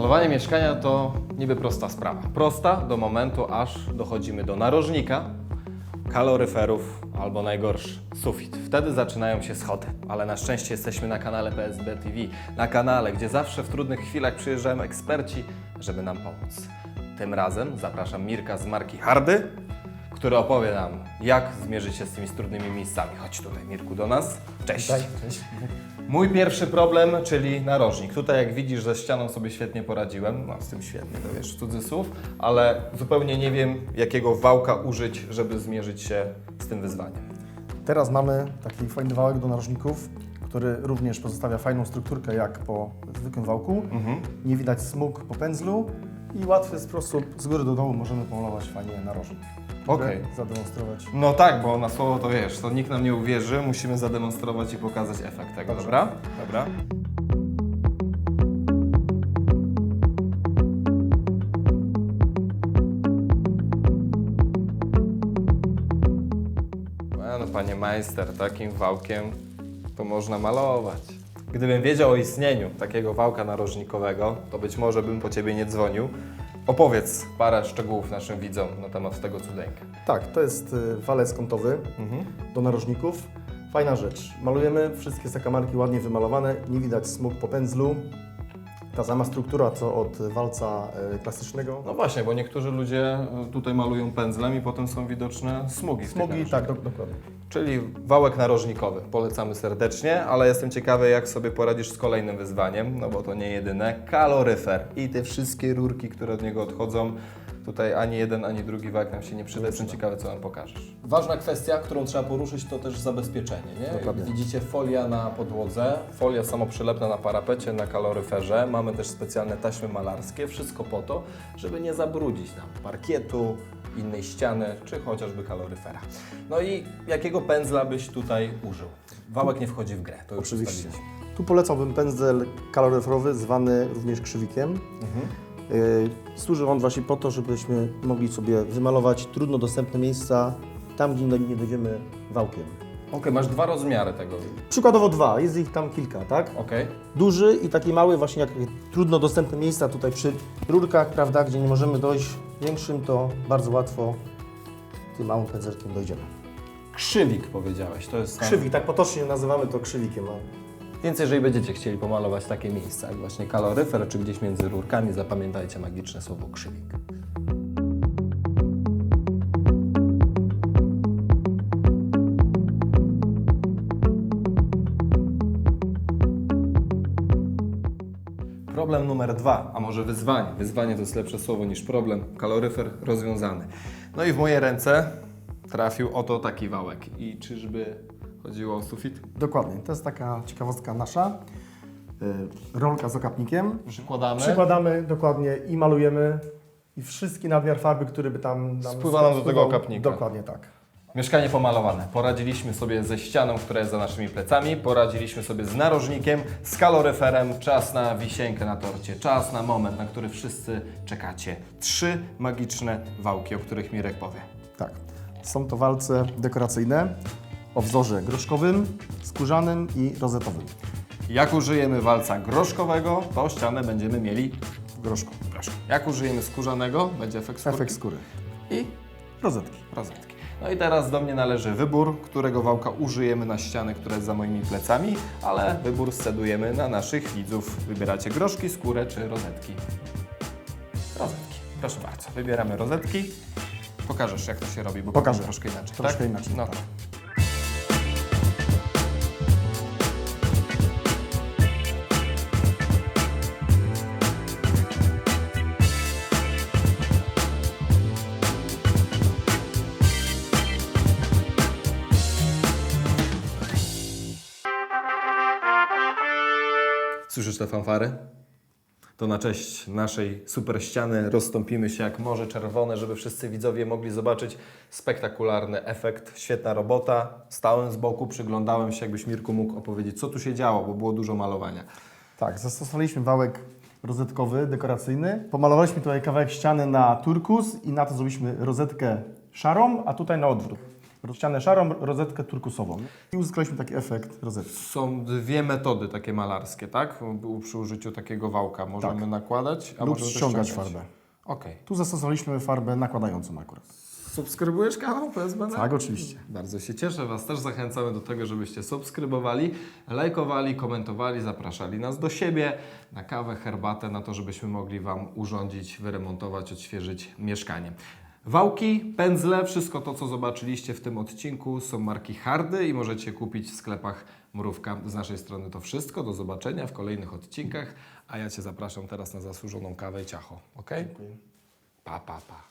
Malowanie mieszkania to niby prosta sprawa. Prosta do momentu, aż dochodzimy do narożnika, kaloryferów albo najgorszy sufit. Wtedy zaczynają się schody. Ale na szczęście jesteśmy na kanale PSB TV, na kanale, gdzie zawsze w trudnych chwilach przyjeżdżają eksperci, żeby nam pomóc. Tym razem zapraszam Mirka z marki Hardy, który opowie nam, jak zmierzyć się z tymi trudnymi miejscami. Chodź tutaj, Mirku, do nas. Cześć. Cześć. Mój pierwszy problem, czyli narożnik. Tutaj jak widzisz, ze ścianą sobie świetnie poradziłem. No, z tym świetnie, to wiesz, cudzysłów, ale zupełnie nie wiem, jakiego wałka użyć, żeby zmierzyć się z tym wyzwaniem. Teraz mamy taki fajny wałek do narożników, który również pozostawia fajną strukturkę jak po zwykłym wałku. Nie widać smug po pędzlu i łatwy sposób z góry do dołu możemy pomalować fajnie narożnik. Okej. Zademonstrować. No tak, bo na słowo to wiesz, to nikt nam nie uwierzy, musimy zademonstrować i pokazać efekt tego, Dobrze. dobra? Dobra. A No panie majster, takim wałkiem to można malować. Gdybym wiedział o istnieniu takiego wałka narożnikowego, to być może bym po ciebie nie dzwonił. Opowiedz parę szczegółów naszym widzom na temat tego cudeńka. Tak, to jest y, walec kątowy do narożników. Fajna rzecz. Malujemy wszystkie zakamarki ładnie wymalowane, nie widać smug po pędzlu. Ta sama struktura co od walca y, klasycznego. No właśnie, bo niektórzy ludzie e, tutaj malują pędzlem i potem są widoczne smugi. Smugi, tak, do, dokładnie. Czyli wałek narożnikowy. Polecamy serdecznie, ale jestem ciekawy, jak sobie poradzisz z kolejnym wyzwaniem, no bo to nie jedyne. Kaloryfer i te wszystkie rurki, które od niego odchodzą. Tutaj ani jeden, ani drugi wałek nam się nie przyda. Jestem ciekawy, co nam pokażesz. Ważna kwestia, którą trzeba poruszyć, to też zabezpieczenie. Nie? Dokładnie. Widzicie folia na podłodze, folia samoprzylepna na parapecie, na kaloryferze. Mamy też specjalne taśmy malarskie. Wszystko po to, żeby nie zabrudzić nam parkietu, innej ściany, czy chociażby kaloryfera. No i jakiego pędzla byś tutaj użył? Wałek nie wchodzi w grę, to już Oczywiście. Tu polecałbym pędzel kaloryferowy, zwany również krzywikiem. Yy, Służy on właśnie po to, żebyśmy mogli sobie wymalować trudno dostępne miejsca tam, gdzie nie dojdziemy wałkiem. Okej, masz dwa rozmiary tego. Przykładowo dwa, jest ich tam kilka, tak? Okej. Duży i taki mały, właśnie jak trudno dostępne miejsca tutaj przy rurkach, prawda, gdzie nie możemy dojść większym, to bardzo łatwo tym małym pędzelkiem dojdziemy. Krzywik powiedziałeś, to jest... tam- Krzywik, tak potocznie nazywamy to krzywikiem. a Więc jeżeli będziecie chcieli pomalować takie miejsca, jak właśnie kaloryfer, czy gdzieś między rurkami, zapamiętajcie magiczne słowo krzywik. Problem numer dwa, a może wyzwanie. Wyzwanie to jest lepsze słowo niż problem. Kaloryfer rozwiązany. No i w moje ręce trafił oto taki wałek. I czyżby chodziło o sufit? Dokładnie, to jest taka ciekawostka nasza. Yy, Rolka z okapnikiem. Przykładamy. Przykładamy dokładnie i malujemy i wszystki nadmiar farby, który by tam nam Spływa nam do tego okapnika. Dokładnie tak. Mieszkanie pomalowane. Poradziliśmy sobie ze ścianą, która jest za naszymi plecami, poradziliśmy sobie z narożnikiem, z kaloryferem. Czas na wisienkę na torcie, czas na moment, na który wszyscy czekacie. Trzy magiczne wałki, o których Mirek powie. Tak. Są to walce dekoracyjne o wzorze groszkowym, skórzanym i rozetowym. Jak użyjemy walca groszkowego, to ścianę będziemy mieli groszku. Jak użyjemy skórzanego, będzie efekt skórki Efekt skóry. i Rozetki. rozetki. No i teraz do mnie należy wybór, którego wałka użyjemy na ścianę, która jest za moimi plecami, ale wybór scedujemy na naszych widzów. Wybieracie groszki, skórę czy rozetki. Rozetki. Proszę bardzo, wybieramy rozetki. Pokażesz jak to się robi, bo Pokażę. troszkę inaczej. Troszkę tak? inaczej, No tak. Słyszysz te fanfary? To na cześć naszej super ściany rozstąpimy się jak Morze Czerwone, żeby wszyscy widzowie mogli zobaczyć spektakularny efekt. Świetna robota. Stałem z boku, przyglądałem się, jakbyś Mirku mógł opowiedzieć, co tu się działo, bo było dużo malowania. Tak, zastosowaliśmy wałek rozetkowy, dekoracyjny. Pomalowaliśmy tutaj kawałek ściany na turkus i na to zrobiliśmy rozetkę szarą, a tutaj na odwrót. Ścianę szarą, rozetkę turkusową. I uzyskaliśmy taki efekt rozetki. Są dwie metody takie malarskie, tak? Przy użyciu takiego wałka możemy nakładać, a Tak. Lub możemy też ściągać ściągać. farbę. Okej. Tu zastosowaliśmy farbę nakładającą akurat. Subskrybujesz kanał PSBN? Tak, oczywiście. Bardzo się cieszę. Was też zachęcamy do tego, żebyście subskrybowali, lajkowali, komentowali, zapraszali nas do siebie na kawę, herbatę, na to, żebyśmy mogli Wam urządzić, wyremontować, odświeżyć mieszkanie. Wałki, pędzle, wszystko to, co zobaczyliście w tym odcinku są marki Hardy i możecie kupić w sklepach Mrówka. Z naszej strony to wszystko. Do zobaczenia w kolejnych odcinkach, a ja Cię zapraszam teraz na zasłużoną kawę i ciacho. Ok? Pa, pa, pa.